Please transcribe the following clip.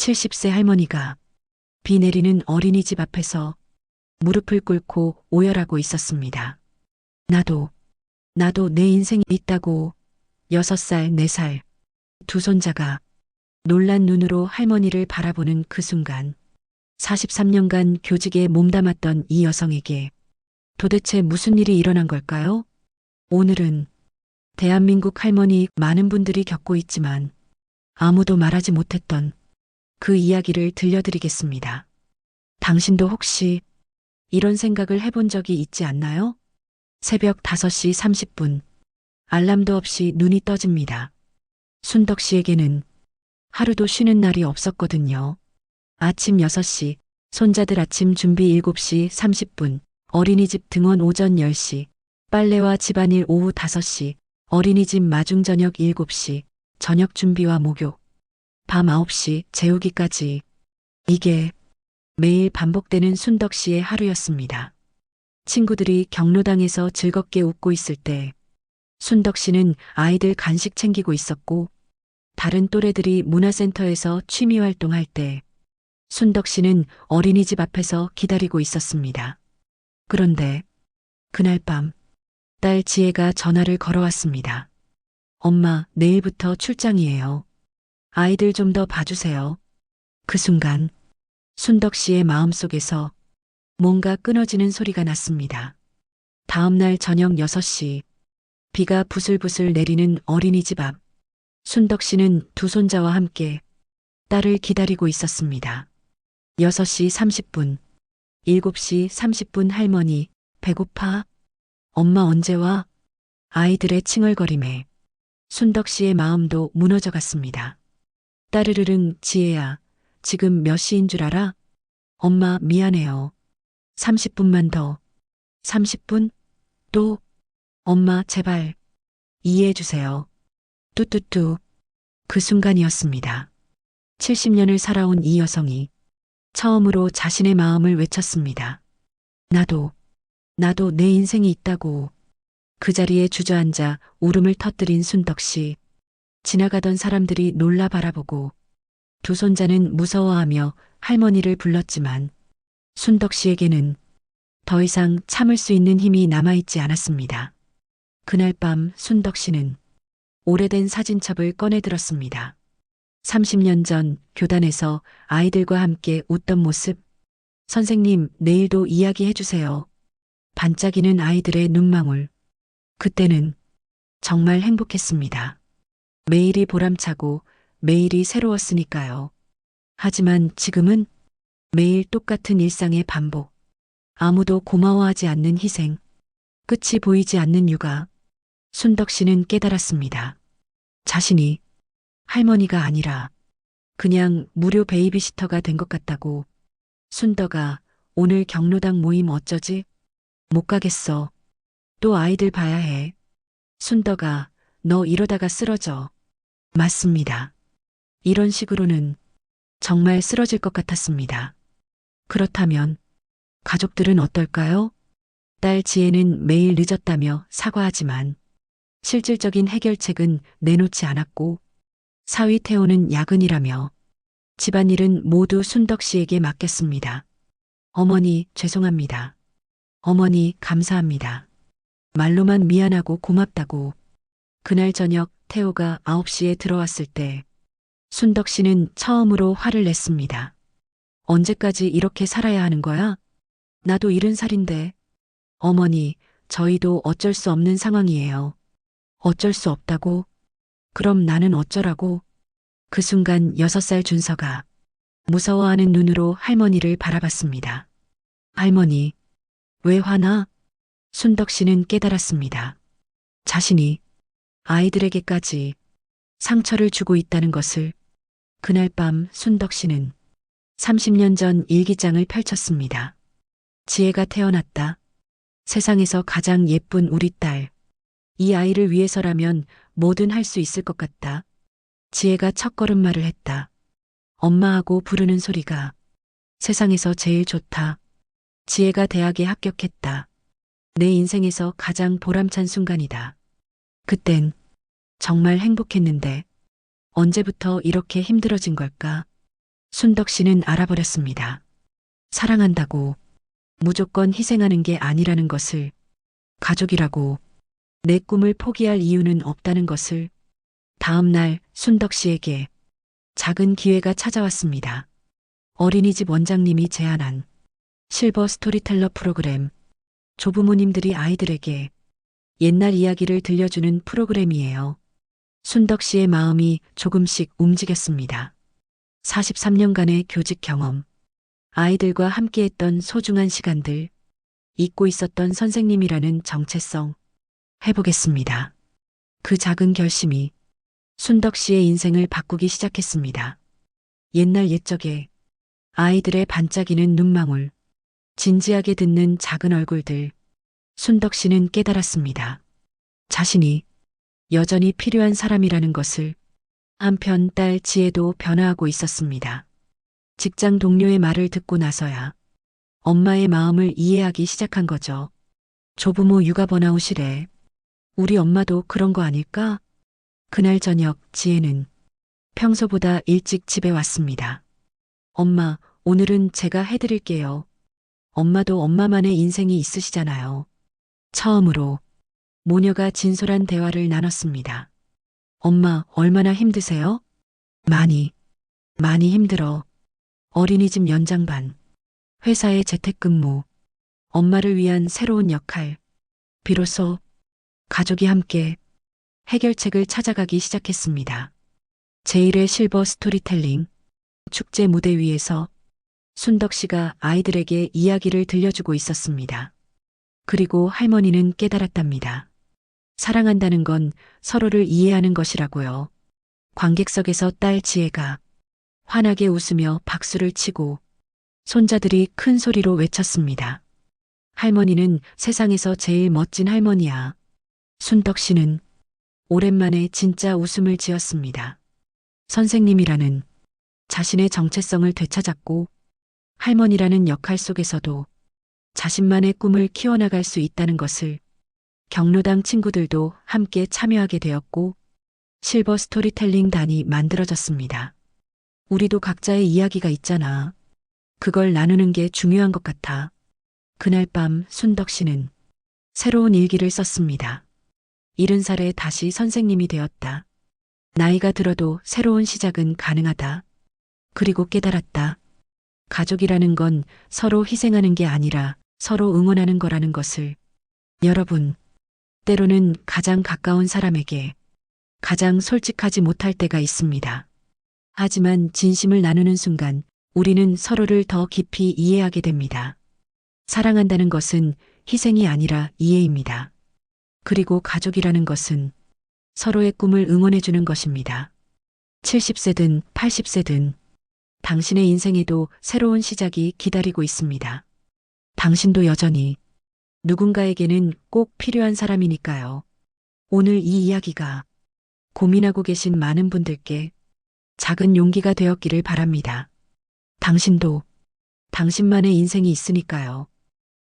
70세 할머니가 비 내리는 어린이집 앞에서 무릎을 꿇고 오열하고 있었습니다. 나도, 나도 내 인생이 있다고 6살, 4살 두 손자가 놀란 눈으로 할머니를 바라보는 그 순간 43년간 교직에 몸담았던 이 여성에게 도대체 무슨 일이 일어난 걸까요? 오늘은 대한민국 할머니 많은 분들이 겪고 있지만 아무도 말하지 못했던 그 이야기를 들려드리겠습니다. 당신도 혹시 이런 생각을 해본 적이 있지 않나요? 새벽 5시 30분 알람도 없이 눈이 떠집니다. 순덕 씨에게는 하루도 쉬는 날이 없었거든요. 아침 6시, 손자들 아침 준비 7시 30분, 어린이집 등원 오전 10시, 빨래와 집안일 오후 5시, 어린이집 마중 저녁 7시, 저녁 준비와 목욕, 밤 9시 재우기까지. 이게 매일 반복되는 순덕 씨의 하루였습니다. 친구들이 경로당에서 즐겁게 웃고 있을 때 순덕 씨는 아이들 간식 챙기고 있었고 다른 또래들이 문화센터에서 취미 활동할 때 순덕 씨는 어린이집 앞에서 기다리고 있었습니다. 그런데 그날 밤 딸 지혜가 전화를 걸어왔습니다. 엄마, 내일부터 출장이에요. 아이들 좀 더 봐주세요. 그 순간 순덕 씨의 마음속에서 뭔가 끊어지는 소리가 났습니다. 다음 날 저녁 6시 비가 부슬부슬 내리는 어린이집 앞 순덕 씨는 두 손자와 함께 딸을 기다리고 있었습니다. 6시 30분, 7시 30분 할머니, 배고파? 엄마 언제 와? 아이들의 칭얼거림에 순덕 씨의 마음도 무너져 갔습니다. 따르르릉 지혜야, 지금 몇 시인 줄 알아? 엄마 미안해요. 30분만 더. 30분? 또? 엄마 제발 이해해 주세요. 뚜뚜뚜. 그 순간이었습니다. 70년을 살아온 이 여성이 처음으로 자신의 마음을 외쳤습니다. 나도, 나도 내 인생이 있다고. 그 자리에 주저앉아 울음을 터뜨린 순덕 씨. 지나가던 사람들이 놀라 바라보고 두 손자는 무서워하며 할머니를 불렀지만 순덕 씨에게는 더 이상 참을 수 있는 힘이 남아있지 않았습니다. 그날 밤 순덕 씨는 오래된 사진첩을 꺼내 들었습니다. 30년 전 교단에서 아이들과 함께 웃던 모습. 선생님, 내일도 이야기해 주세요. 반짝이는 아이들의 눈망울. 그때는 정말 행복했습니다. 매일이 보람차고 매일이 새로웠으니까요. 하지만 지금은 매일 똑같은 일상의 반복. 아무도 고마워하지 않는 희생. 끝이 보이지 않는 육아. 순덕 씨는 깨달았습니다. 자신이 할머니가 아니라 그냥 무료 베이비시터가 된 것 같다고. 순덕아, 오늘 경로당 모임 어쩌지? 못 가겠어. 또 아이들 봐야 해. 순덕아, 너 이러다가 쓰러져. 맞습니다. 이런 식으로는 정말 쓰러질 것 같았습니다. 그렇다면 가족들은 어떨까요? 딸 지혜는 매일 늦었다며 사과하지만 실질적인 해결책은 내놓지 않았고 사위 태호는 야근이라며 집안일은 모두 순덕 씨에게 맡겼습니다. 어머니 죄송합니다. 어머니 감사합니다. 말로만 미안하고 고맙다고 그날 저녁 태호가 9시에 들어왔을 때 순덕 씨는 처음으로 화를 냈습니다. 언제까지 이렇게 살아야 하는 거야? 나도 일흔 살인데. 어머니, 저희도 어쩔 수 없는 상황이에요. 어쩔 수 없다고? 그럼 나는 어쩌라고? 그 순간 여섯 살 준서가 무서워하는 눈으로 할머니를 바라봤습니다. 할머니, 왜 화나? 순덕 씨는 깨달았습니다. 자신이 아이들에게까지 상처를 주고 있다는 것을 그날 밤 순덕 씨는 30년 전 일기장을 펼쳤습니다. 지혜가 태어났다. 세상에서 가장 예쁜 우리 딸. 이 아이를 위해서라면 뭐든 할 수 있을 것 같다. 지혜가 첫걸음말을 했다. 엄마하고 부르는 소리가 세상에서 제일 좋다. 지혜가 대학에 합격했다. 내 인생에서 가장 보람찬 순간이다. 그땐 정말 행복했는데 언제부터 이렇게 힘들어진 걸까? 순덕 씨는 알아버렸습니다. 사랑한다고 무조건 희생하는 게 아니라는 것을 가족이라고 내 꿈을 포기할 이유는 없다는 것을 다음 날 순덕 씨에게 작은 기회가 찾아왔습니다. 어린이집 원장님이 제안한 실버 스토리텔러 프로그램 조부모님들이 아이들에게 옛날 이야기를 들려주는 프로그램이에요. 순덕 씨의 마음이 조금씩 움직였습니다. 43년간의 교직 경험, 아이들과 함께했던 소중한 시간들, 잊고 있었던 선생님이라는 정체성, 해보겠습니다. 그 작은 결심이 순덕 씨의 인생을 바꾸기 시작했습니다. 옛날 옛적에 아이들의 반짝이는 눈망울, 진지하게 듣는 작은 얼굴들, 순덕 씨는 깨달았습니다. 자신이 여전히 필요한 사람이라는 것을 한편 딸 지혜도 변화하고 있었습니다. 직장 동료의 말을 듣고 나서야 엄마의 마음을 이해하기 시작한 거죠. 조부모 육아 번아웃이래. 우리 엄마도 그런 거 아닐까? 그날 저녁 지혜는 평소보다 일찍 집에 왔습니다. 엄마, 오늘은 제가 해드릴게요. 엄마도 엄마만의 인생이 있으시잖아요. 처음으로 모녀가 진솔한 대화를 나눴습니다. 엄마, 얼마나 힘드세요? 많이, 많이 힘들어. 어린이집 연장반, 회사의 재택근무, 엄마를 위한 새로운 역할, 비로소 가족이 함께 해결책을 찾아가기 시작했습니다. 제1회 실버 스토리텔링 축제 무대 위에서 순덕 씨가 아이들에게 이야기를 들려주고 있었습니다. 그리고 할머니는 깨달았답니다. 사랑한다는 건 서로를 이해하는 것이라고요. 관객석에서 딸 지혜가 환하게 웃으며 박수를 치고 손자들이 큰 소리로 외쳤습니다. 할머니는 세상에서 제일 멋진 할머니야. 순덕 씨는 오랜만에 진짜 웃음을 지었습니다. 선생님이라는 자신의 정체성을 되찾았고 할머니라는 역할 속에서도 자신만의 꿈을 키워나갈 수 있다는 것을 경로당 친구들도 함께 참여하게 되었고 실버 스토리텔링 단이 만들어졌습니다. 우리도 각자의 이야기가 있잖아. 그걸 나누는 게 중요한 것 같아. 그날 밤 순덕 씨는 새로운 일기를 썼습니다. 이른 살에 다시 선생님이 되었다. 나이가 들어도 새로운 시작은 가능하다. 그리고 깨달았다. 가족이라는 건 서로 희생하는 게 아니라 서로 응원하는 거라는 것을. 여러분, 때로는 가장 가까운 사람에게 가장 솔직하지 못할 때가 있습니다. 하지만 진심을 나누는 순간 우리는 서로를 더 깊이 이해하게 됩니다. 사랑한다는 것은 희생이 아니라 이해입니다. 그리고 가족이라는 것은 서로의 꿈을 응원해주는 것입니다. 70세든 80세든 당신의 인생에도 새로운 시작이 기다리고 있습니다. 당신도 여전히 누군가에게는 꼭 필요한 사람이니까요. 오늘 이 이야기가 고민하고 계신 많은 분들께 작은 용기가 되었기를 바랍니다. 당신도 당신만의 인생이 있으니까요.